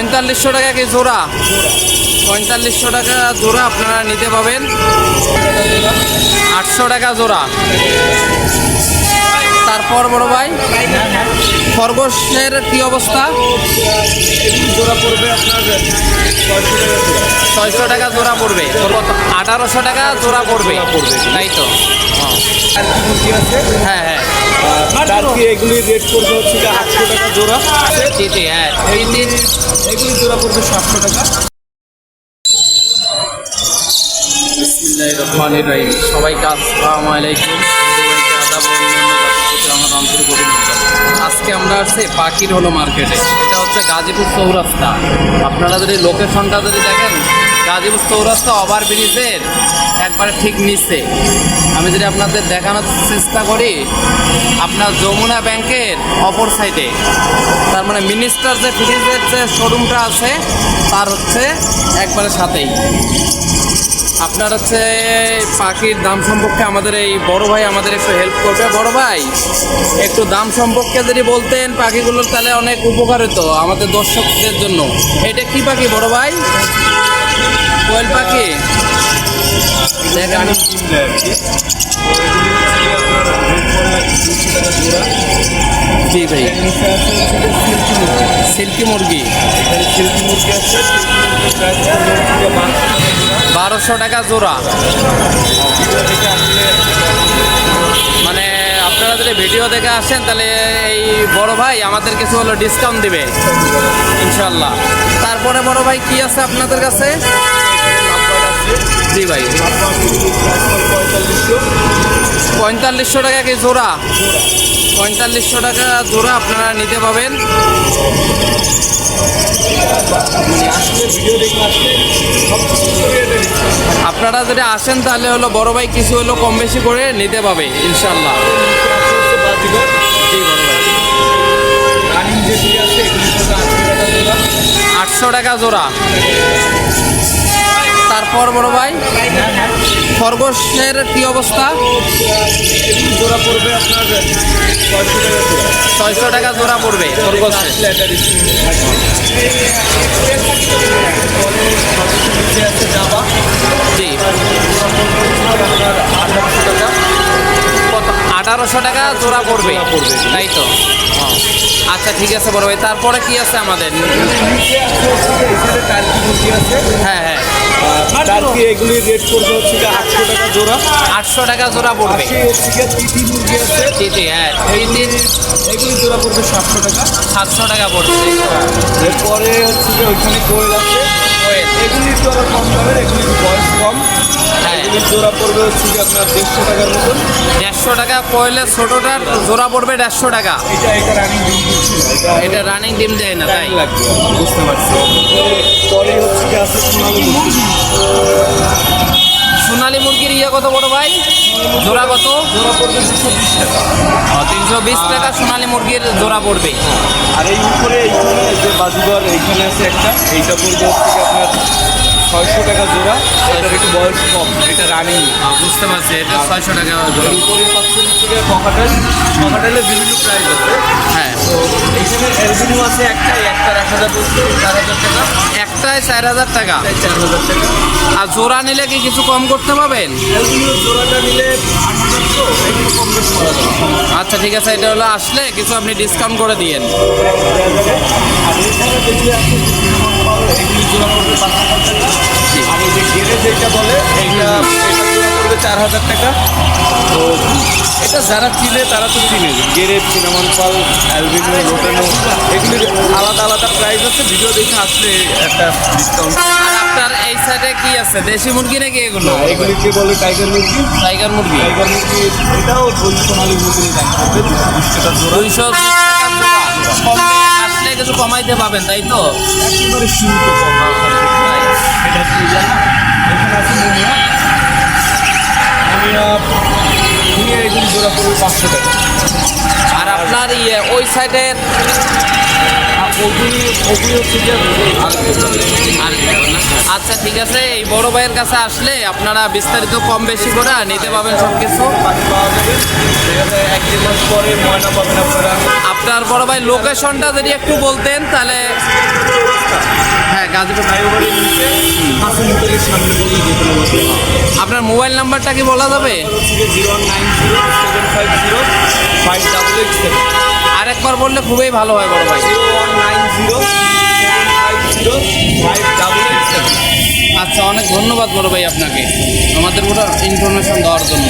পঁয়তাল্লিশশো টাকা কি জোড়া। পঁয়তাল্লিশশো টাকা জোড়া আপনারা নিতে পাবেন। আটশো টাকা জোড়া। তারপর বড় ভাই, খরগোশের কি অবস্থা? জোড়া পড়বে আপনার ছয়শো টাকা জোড়া পড়বে। আঠারোশো টাকা জোড়া পড়বে। তাই তো? হ্যাঁ হ্যাঁ। টার্কি এগুলি রেট পড়বে হচ্ছে যে আটশো টাকা জোড়া? হ্যাঁ। এগুলি জোড়া পড়বে সাতশো টাকা। রহমানির রহিম। সবাইকে আসসালামু আলাইকুম। আমার আন্তরিক অভিনন্দন আজকে আমরা আসছি পাখির হলো মার্কেটে। এটা হচ্ছে গাজীপুর চৌরাস্তা। আপনারা যদি লোকেশনটা যদি দেখেন গাজীপুর চৌরাস্তা ওভার ব্রিজের একবারে ঠিক নিচে। আমি যদি আপনাদের দেখানোর চেষ্টা করি, আপনার যমুনা ব্যাংকের অপর সাইডে। তার মানে মিনিস্টার যে ফ্রিজের যে শোরুমটা আছে, তার হচ্ছে একবারে সাথেই। আপনার হচ্ছে পাখির দাম সম্পর্কে আমাদের এই বড় ভাই আমাদের একটু হেল্প করবে। বড় ভাই, একটু দাম সম্পর্কে যদি বলতেন পাখিগুলোর তাহলে অনেক উপকার হতো আমাদের দর্শকদের জন্য। এটা কি পাখি বড় ভাই? কোয়েল পাখি? জি ভাই সিল্কি মুরগি। সিল্কি মুরগি আছে বারোশো টাকা জোড়া। মানে আপনারা যদি ভিডিও দেখে আসেন, তাহলে এই বড় ভাই আমাদের কিছু হলো ডিসকাউন্ট দিবে ইনশাল্লাহ তারপরে বড় ভাই কি আছে আপনাদের কাছে? ভাই। পঁয়তাল্লিশশো টাকা কি জোড়া? পঁয়তাল্লিশশো টাকা জোড়া আপনারা নিতে পাবেন। আপনারা যদি আসেন তাহলে হলো বড় ভাই কিছু হলো কম বেশি করে নিতে পাবে ইনশাল্লাহ আটশো টাকা জোড়া। তারপর বড় ভাই, খরগোশের কি অবস্থা? জোড়া পড়বে আপনার ছয়শো টাকা জোড়া পড়বে খরগোশের জি। আঠারোশো টাকা জোড়া পড়বে। তাই তো? আচ্ছা ঠিক আছে বড় ভাই। তারপরে কি আছে আমাদের? হ্যাঁ হ্যাঁ। টার্কি এগুলি রেট পড়বে হচ্ছে আটশো টাকা জোড়া? আটশো টাকা জোড়া পড়বে। তিথি মুরগি আছে। জি হ্যাঁ এই এগুলি জোড়া পড়বে সাতশো টাকা। সাতশো টাকা পড়বে। এরপরে হচ্ছে যে ওইখানে কোয়েল আছে। এগুলি একটু কম দামের এগুলি বয়স কম। হ্যাঁ। জোড়া পড়বে হচ্ছে আপনার দেড়শো টাকার মতন। দেড়শো টাকা কোয়েলের ছোটোটার জোড়া পড়বে দেড়শো টাকা। এটা এটা রানিং ডিম দিচ্ছি। না এটা রানিং ডিম দেয় না তাই? লাগবে। বুঝতে পারছি। পরে হচ্ছে যে আছে সোনালি মুরগি। সোনালী মুরগির ইয়ে কত বড় ভাই? জোড়া কত? জোড়া পড়বে দুশো বিশ টাকা। তিনশো বিশ টাকা সোনালী মুরগির জোড়া পড়বে। আর এই উপরে এইখানে যে বাজুঘর এইখানে আছে একটা এইটা পড়বে হচ্ছে আপনার ছয়শো টাকা জোড়া। এটার একটু বয়স কম এটা রানিং বুঝতে পারছি এটা ছয়শো টাকা জোড়া। উপরে পাচ্ছেন বিভিন্ন প্রাইস আছে। হ্যাঁ। তো এইখানে অ্যালবিনো আছে একটা একটার এক হাজার চার হাজার টাকা। একটায় চার হাজার টাকা? চার হাজার টাকা। আর জোড়া নিলে কি কিছু কম করতে পারবেন? অ্যালবিনোর জোড়াটা নিলে আচ্ছা ঠিক আছে এটা হলো আসলে কিছু আপনি ডিসকাউন্ট করে দিয়েন আর এখানে যেগুলি আছে এগুলি জোড়া পড়বে পাঁচ হাজার টাকা আর এই যেটা বলে এইটা এটা জোড়া পড়বে চার হাজার টাকা। তো এটা যারা চিনে তারা তো চিনে গেরে চিনামন পাল অ্যালবিনো লোটানো এগুলির আলাদা আলাদা প্রাইস আছে। ভিডিও দেখে আসলে একটা ডিসকাউন্ট আপনার এই সাইডে কি আছে? দেশি মুরগি নাকি এগুলো? এগুলিকে বলে টাইগার মুরগি। টাইগার মুরগি? টাইগার মুরগি এটাও সোনালি মুরগির দাম টাকা জোড়া। দুইশো কম। আসলে কিছু কমাইতে পাবেন তাই তো? একেবারে সীমিত ওয়েবসাইটের আচ্ছা ঠিক আছে। এই বড় ভাইয়ের কাছে আসলে আপনারা বিস্তারিত কম বেশি করে নিতে পাবেন সব কিছু আপনার বড় ভাই লোকেশনটা যদি একটু বলতেন, তাহলে হ্যাঁ গাজীপুর আপনার মোবাইল নাম্বারটা কি বলা যাবে? Zero nine zero seven five zero five double eight seven. একবার বললে খুবই ভালো হয় বড় ভাই। আচ্ছা অনেক ধন্যবাদ বড় ভাই আপনাকে। আমাদের ওটা ইনফরমেশন দেওয়ার জন্য।